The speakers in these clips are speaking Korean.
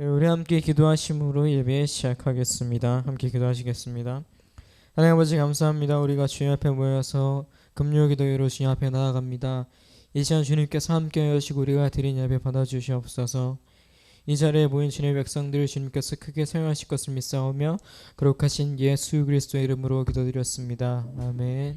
네, 우리 함께 기도하심으로 예배 시작하겠습니다. 함께 기도하시겠습니다. 하나님 아버지 감사합니다. 우리가 주님 앞에 모여서 금요 기도회로 주님 앞에 나아갑니다. 이 시간 주님께서 함께 하시고 우리가 드린 예배 받아주시옵소서. 이 자리에 모인 주님의 백성들 주님께서 크게 사용하실 것을 믿사오며 거룩하신 예수 그리스도의 이름으로 기도드렸습니다. 아멘.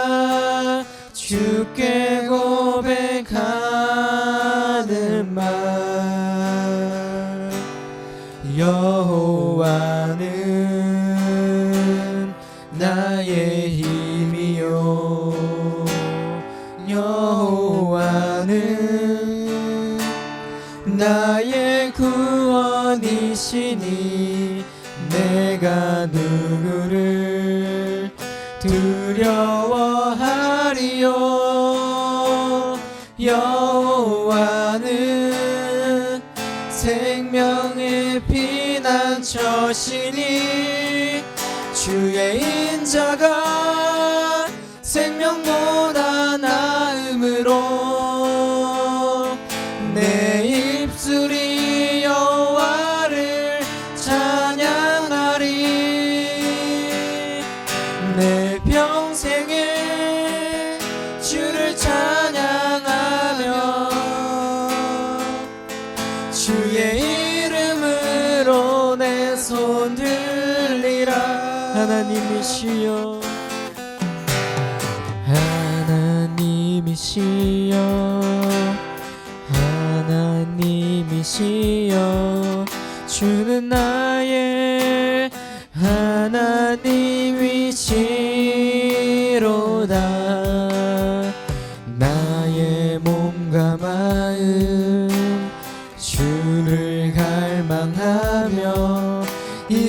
두려워하리요. 여호와는 생명의 피난처시니 주의 인자가 생명보다 나음으로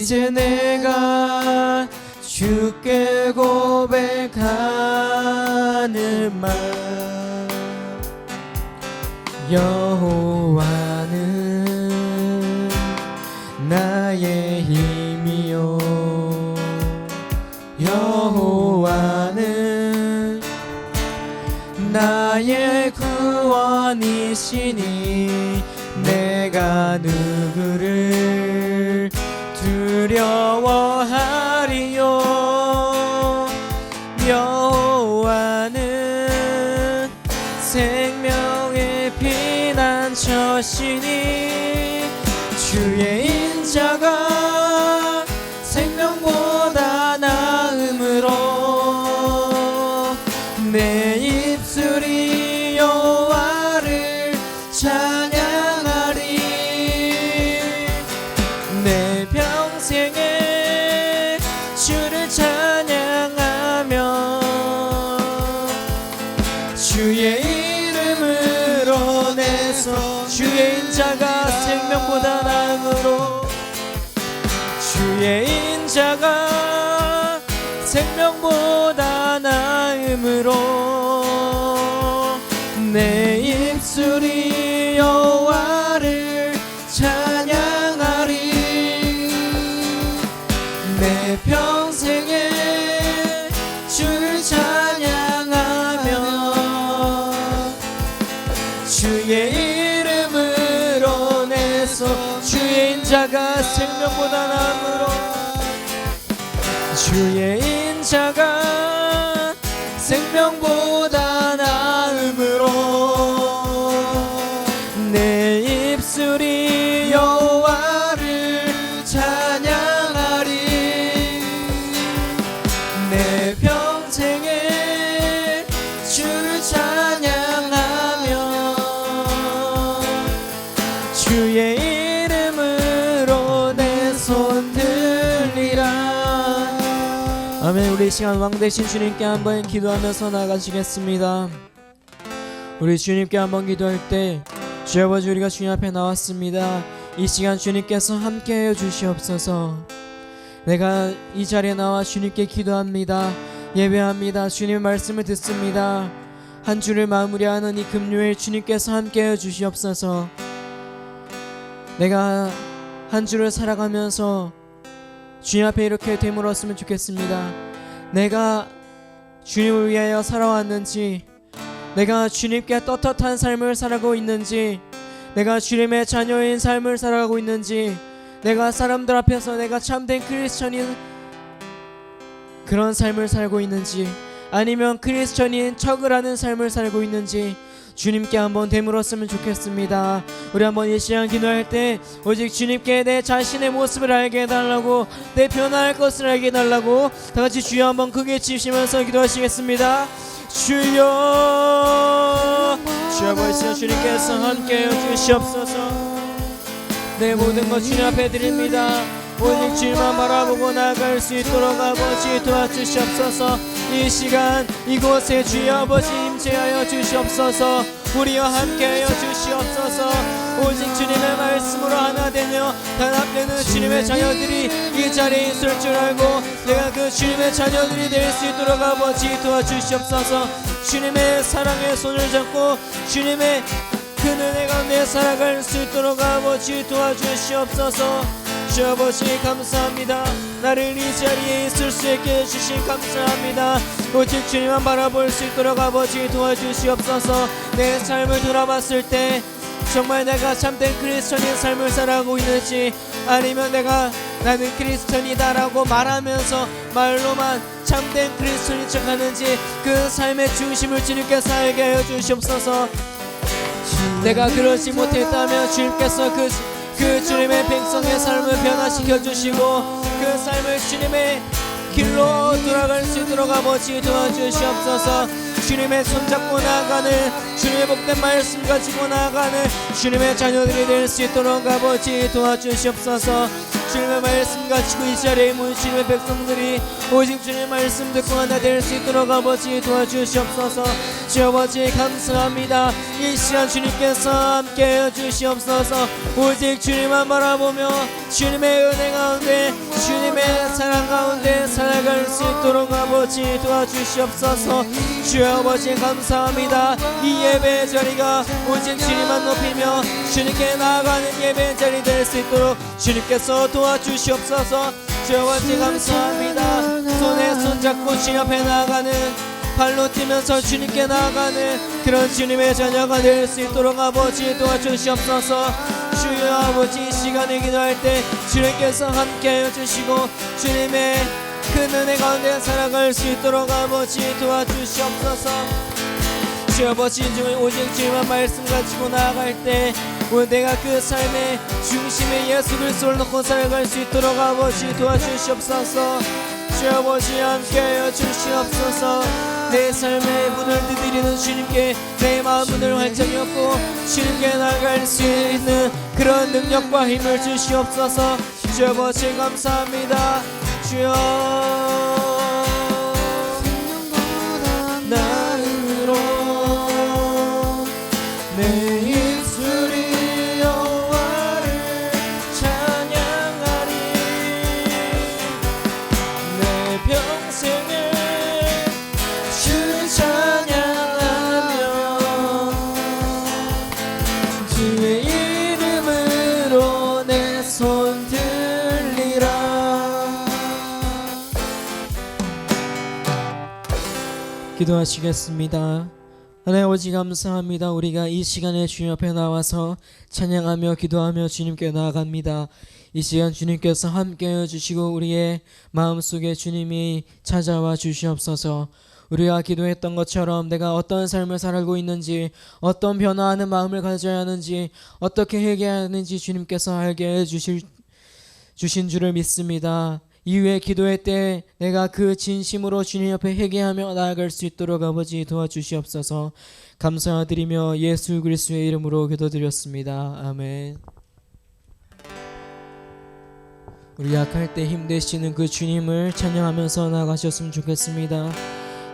이제 내가 주께 고백하는 말 여호와는 나의 힘이요. 여호와는 나의 구원이시니 피난처시니 주의 인자가 내 평생에 주를 찬양하며 주의 이름으로 내서 주의 인자가 생명보다 나음으로 주의 인자가 시간 왕 대신 주님께 한번 기도하면서 나가시겠습니다. 우리 주님께 한번 기도할 때 주여 아버지 우리가 주님 앞에 나왔습니다. 이 시간 주님께서 함께하여 주시옵소서. 내가 이 자리에 나와 주님께 기도합니다. 예배합니다. 주님의 말씀을 듣습니다. 한 주를 마무리하는 이 금요일 주님께서 함께하여 주시옵소서. 내가 한 주를 살아가면서 주님 앞에 이렇게 되물었으면 좋겠습니다. 내가 주님을 위하여 살아왔는지, 내가 주님께 떳떳한 삶을 살아가고 있는지, 내가 주님의 자녀인 삶을 살아가고 있는지, 내가 사람들 앞에서 내가 참된 크리스천인 그런 삶을 살고 있는지, 아니면 크리스천인 척을 하는 삶을 살고 있는지, 주님께 한번 되물었으면 좋겠습니다. 우리 한번 이 시간 기도할 때 오직 주님께 내 자신의 모습을 알게 해달라고 내 변화할 것을 알게 해달라고 다 같이 주여 한번 크게 치시면서 기도하시겠습니다. 주여 주여 아버지 주님께서 함께 해 주시옵소서 내 모든 것 주님 앞에 드립니다. 오직 주님만 바라보고 나아갈 수 있도록 아버지 도와주시옵소서 이 시간 이곳에 주여 아버지 임재하여 주시옵소서. 우리와 함께하여 주시옵소서. 오직 주님의 말씀으로 하나 되며 단합되는 주님의 자녀들이 이 자리에 있을 줄 알고 내가 그 주님의 자녀들이 될 수 있도록 아버지 도와주시옵소서. 주님의 사랑의 손을 잡고 주님의 그 은혜 가운데 살아갈 수 있도록 아버지 도와주시옵소서 주 아버지 감사합니다. 나를 이 자리에 있을 수 있게 해주신 감사합니다. 오직 주님만 바라볼 수 있도록 아버지 도와주시옵소서. 내 삶을 돌아봤을 때 정말 내가 참된 크리스천인 삶을 살아가고 있는지 아니면 내가 나는 크리스천이다라고 말하면서 말로만 참된 크리스천인 척하는지 그 삶의 중심을 주님께서 알게 하여 주시옵소서. 내가 그러지 못했다면 주님께서 그, 그 주님의 백성의 삶을 변화시켜 주시고 그 삶을 주님의 길로 돌아갈 수 있도록 아버지 도와주시옵소서 주님의 손잡고 나아가는 주님의 복된 말씀 가지고 나아가는 주님의 자녀들이 될 수 있도록 아버지 도와주시옵소서. 주님의 말씀 가지고 이 자리에 있는 주님의 백성들이 오직 주님의 말씀 듣고 하나 될 수 있도록 아버지 도와주시옵소서. 주 아버지 감사합니다. 이 시간 주님께서 함께 해주시옵소서. 오직 주님만 바라보며 주님의 은혜 가운데 주님의 사랑 가운데 살아갈 수 있도록 아버지 도와주시옵소서. 주 아버지 감사합니다. 이 예배 자리가 오직 주님만 높이며 주님께 나아가는 예배 자리 될 수 있도록 주님께서 도와주시옵소서. 주 아버지 감사합니다. 손에 손잡고 주님 앞에 나아가는 발로 뛰면서 주님께 나아가는 그런 주님의 자녀가 될 수 있도록 아버지 도와주시옵소서. 주여 아버지 이 시간에 기도할 때 주님께서 함께하여 주시고 주님의 큰 은혜 가운데 살아갈 수 있도록 아버지 도와주시옵소서. 주 아버지 주 오직 주님의 말씀 가지고 나아갈 때 내가 그 삶의 중심에 예수 그리스도를 놓고 살아갈 수 있도록 아버지 도와주시옵소서. 주 아버지 함께하여 주시옵소서. 내 삶의 문을 두드리는 주님께 내 마음 문을 활짝 열고 주님께 나갈 수 있는 그런 능력과 힘을 주시옵소서. 주 아버지 감사합니다 주 기도하시겠습니다. 하나님 아버지 감사합니다. 우리가 이 시간에 주님 앞에 나와서 찬양하며 기도하며 주님께 나아갑니다. 이 시간 주님께서 함께해 주시고 우리의 마음속에 주님이 찾아와 주시옵소서. 우리가 기도했던 것처럼 내가 어떤 삶을 살고 있는지 어떤 변화하는 마음을 가져야 하는지 어떻게 회개해야 하는지 주님께서 알게 해 주실 주신 줄을 믿습니다. 이후에 기도할 때 내가 그 진심으로 주님 옆에 회개하며 나아갈 수 있도록 아버지 도와주시옵소서 감사드리며 예수 그리스도의 이름으로 기도드렸습니다. 아멘. 우리 약할 때 힘되시는 그 주님을 찬양하면서 나가셨으면 좋겠습니다.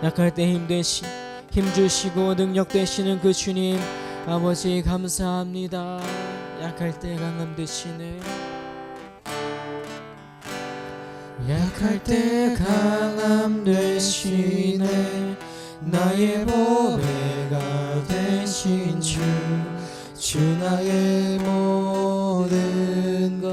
약할 때 힘되시 힘 주시고 능력 되시는 그 주님 아버지 감사합니다. 약할 때 강함 되시네. 약할 때 강함 되시네. 나의 보배가 되신 주 주 나의 모든 것.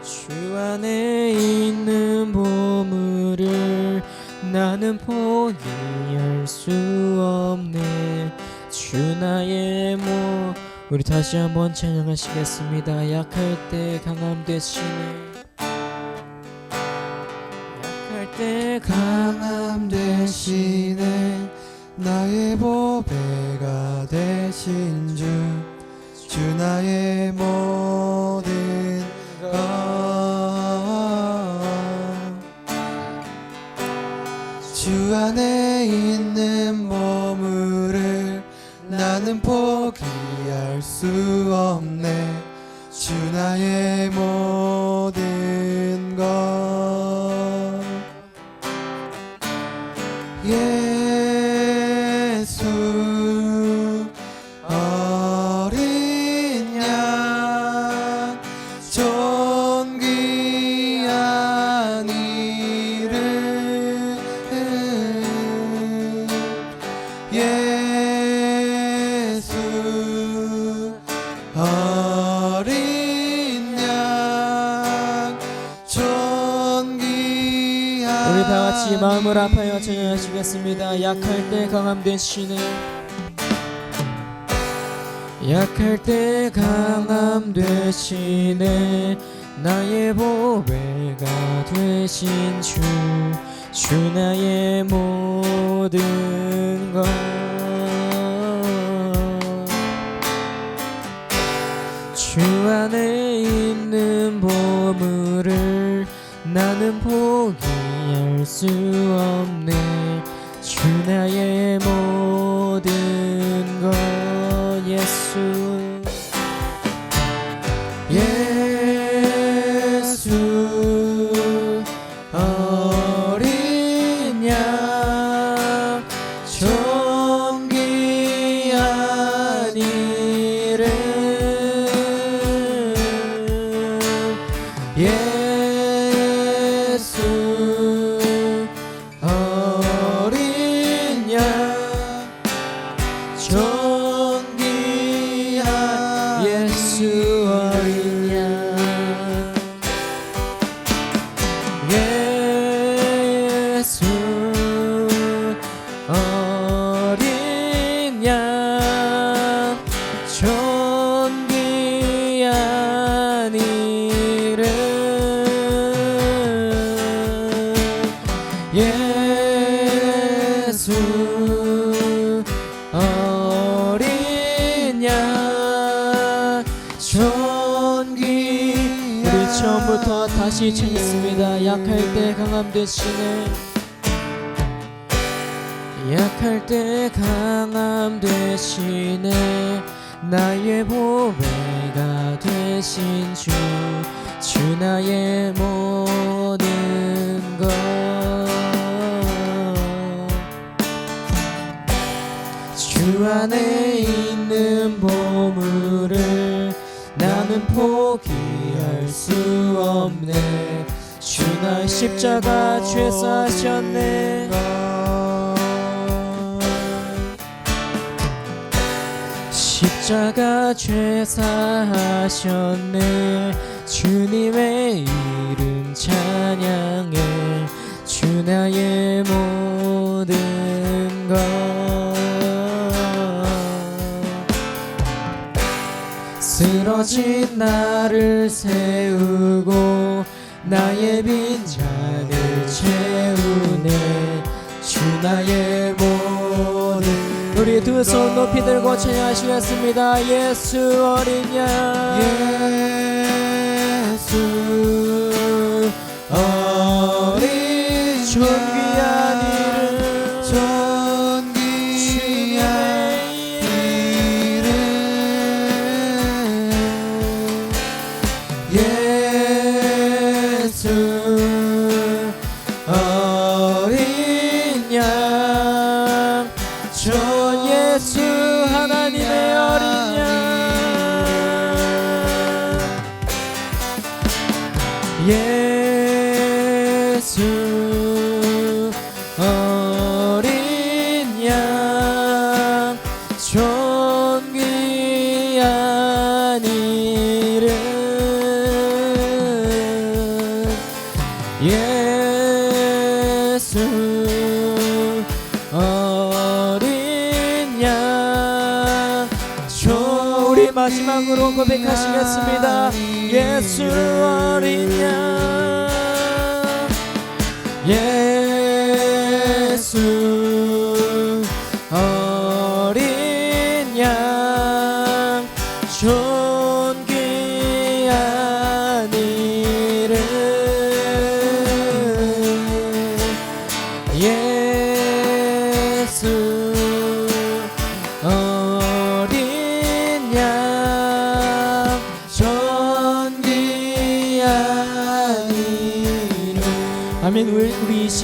주 안에 있는 보물을 나는 포기할 수 없네. 주 나의 모 우리 다시 한번 찬양하시겠습니다. 약할 때 강함 되시네. 약할 때 강함 되시네. 나의 보배가 되신 주 주 나의 모든 것 주 안에 있는 보물을 나는 포 나의 다 같이 마음을 아파요 찬양하시겠습니다. 약할 때 강함 되시네. 약할 때 강함 되시네. 나의 보배가 되신 주, 주 나의 모든 것. 주 안에 있는 보물을 나는 포기 할수 없네. 주 나의 모든 것 예수 다시 찾겠습니다. 약할 때 강함 되시네. 약할 때 강함 되시네. 나의 보배가 되신 주, 주 나의 모든 것. 주 안에 수 없네. 주 나의 십자가 죄사하셨네. 십자가 죄 사하셨네 주님의 이름 찬양해 주 나의 모든 것 쓰러진 나를 세우고 나의 빈잔을 채우네. 주 나의 모든 우리 두 손 높이 들고 찬양하시겠습니다. 예수 어린 양. 예수 어린 존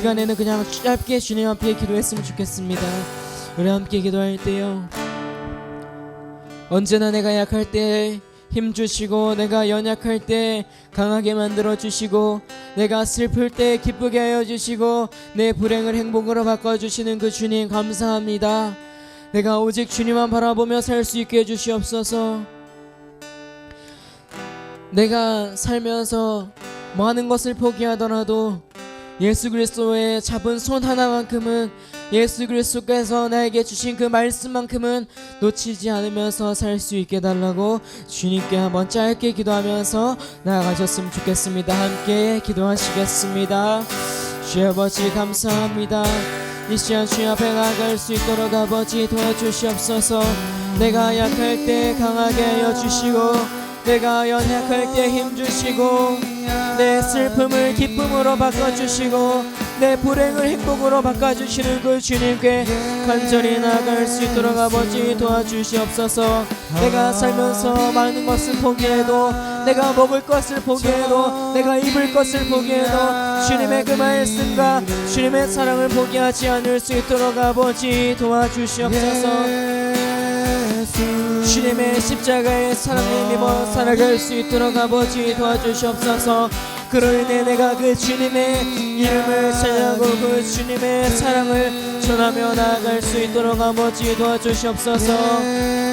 시간에는 그냥 짧게 주님 앞에 기도했으면 좋겠습니다 우리 함께 기도할 때요 언제나 내가 약할 때 힘 주시고 내가 연약할 때 강하게 만들어 주시고 내가 슬플 때 기쁘게 하여 주시고 내 불행을 행복으로 바꿔 주시는 그 주님 감사합니다. 내가 오직 주님만 바라보며 살 수 있게 해 주시옵소서. 내가 살면서 많은 것을 포기하더라도 예수 그리스도의 잡은 손 하나만큼은 예수 그리스도께서 나에게 주신 그 말씀만큼은 놓치지 않으면서 살 수 있게 달라고 주님께 한번 짧게 기도하면서 나아가셨으면 좋겠습니다. 함께 기도하시겠습니다. 주여 아버지 감사합니다. 이 시간 주님 앞에 나아갈 수 있도록 아버지 도와주시옵소서. 내가 약할 때 강하게 하여 주시고 내가 연약할 때 힘 주시고 내 슬픔을 기쁨으로 바꿔주시고 내 불행을 행복으로 바꿔주시는 그 주님께 간절히 나아갈 수 있도록 아버지 도와주시옵소서. 내가 살면서 많은 것을 포기해도 내가 먹을 것을 포기해도 내가 입을 것을 포기해도 주님의 그 말씀과 주님의 사랑을 포기하지 않을 수 있도록 아버지 도와주시옵소서 주님의 십자가의 사랑에 힘입어 살아갈 수 있도록 아버지 도와주시옵소서. 그로 인해 내가 그 주님의 이름을 찬양하고 그 주님의 사랑을 전하며 나아갈 수 있도록 아버지 도와주시옵소서.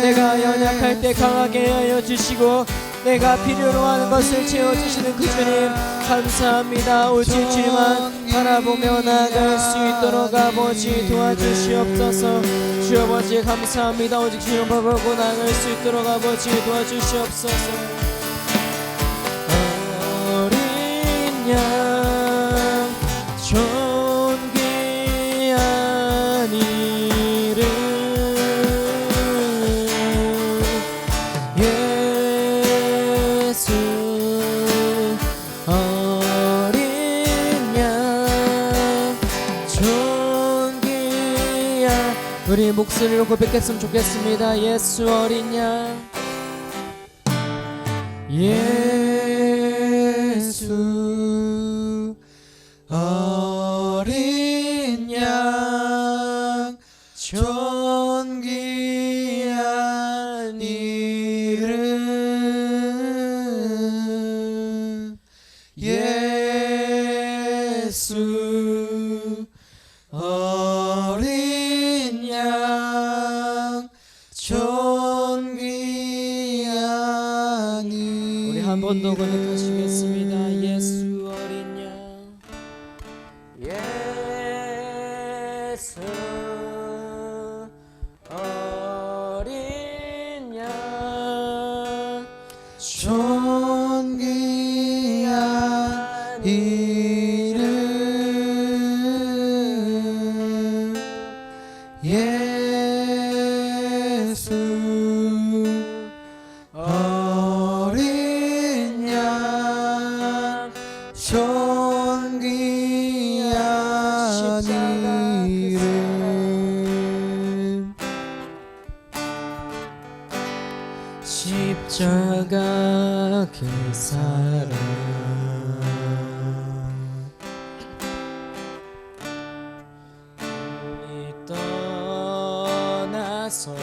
내가 연약할 때 강하게 하여 주시고 내가 필요로 하는 것을 채워주시는 그 주님 감사합니다. 오직 주님만 바라보며 나아갈 수 있도록 아버지 도와주시옵소서. 주 아버지 감사합니다. 오직 주님 바라보고 나아갈 수 있도록 아버지 도와주시옵소서 목소리로 고백했으면 좋겠습니다. 예수 어린 양. 예 한번 더 고백하시겠습니다. 예수 떠나서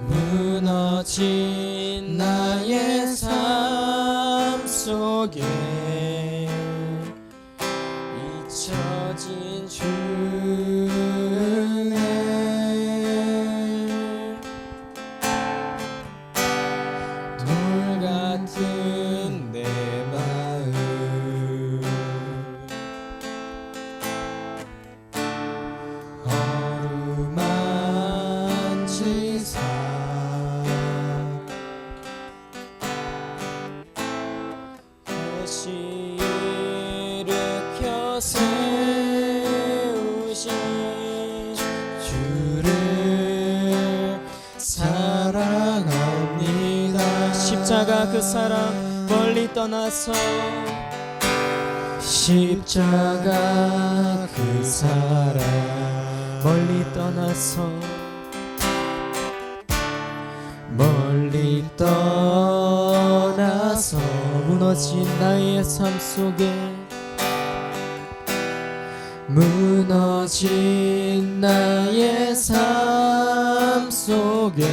무너 주를 사랑합니다. 십자가 그 사랑 멀리 떠나서 십자가 그 사랑 멀리 떠나서 멀리 떠나서 무너진 나의 삶 속에 무너진 나의 삶 속에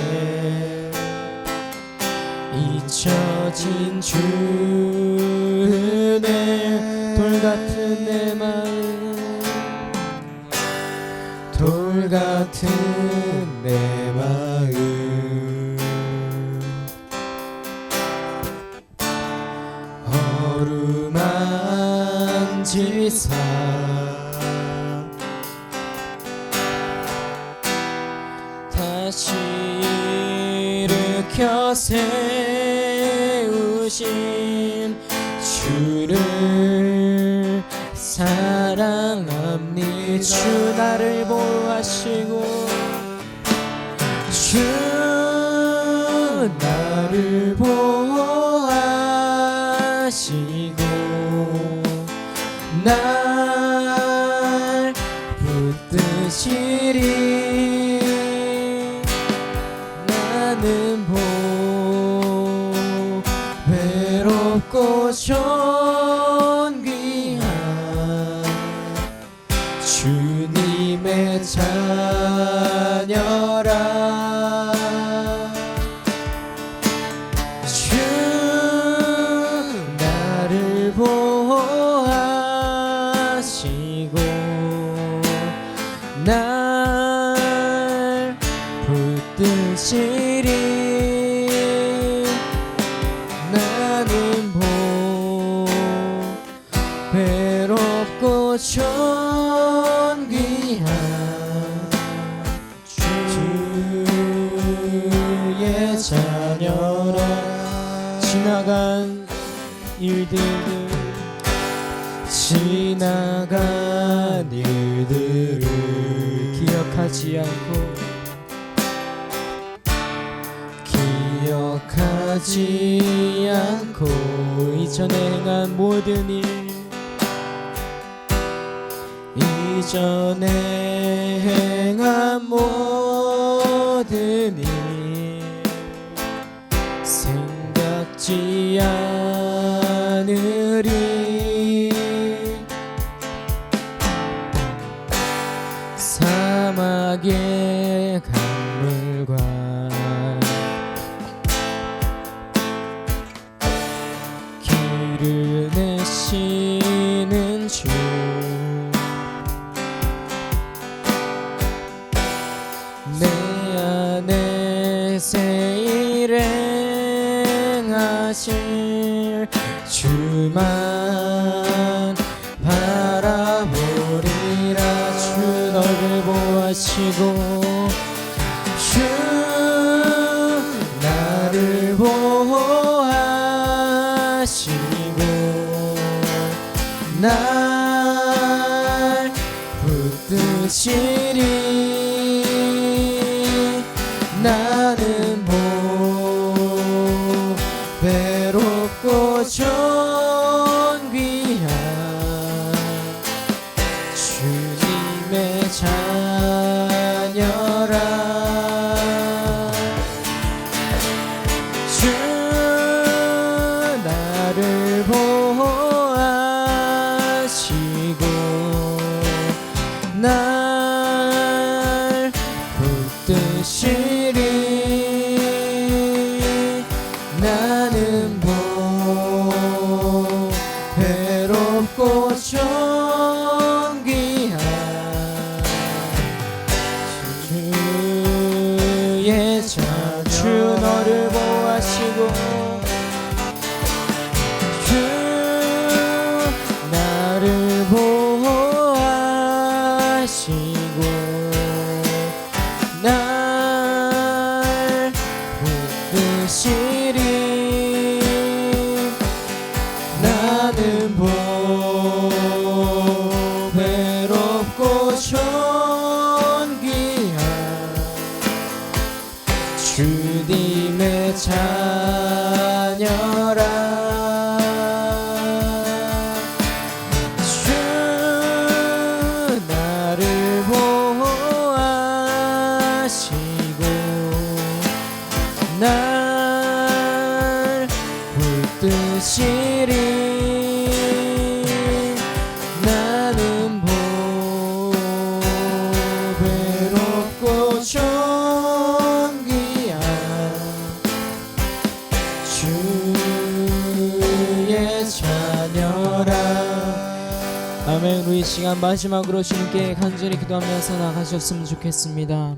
잊혀진 주네 돌 같은 こしょう 지나간 일들을 기억하지 않고 기억하지 않고 이전에 행한 모든 일 이전에 행한 모든 일 안에 새 일행하실 주만 바라보리라. 주 너를 보호하시고 주 나를 보호하시고 날 붙드시 control. 마지막으로 주님께 간절히 기도하면서 나가셨으면 좋겠습니다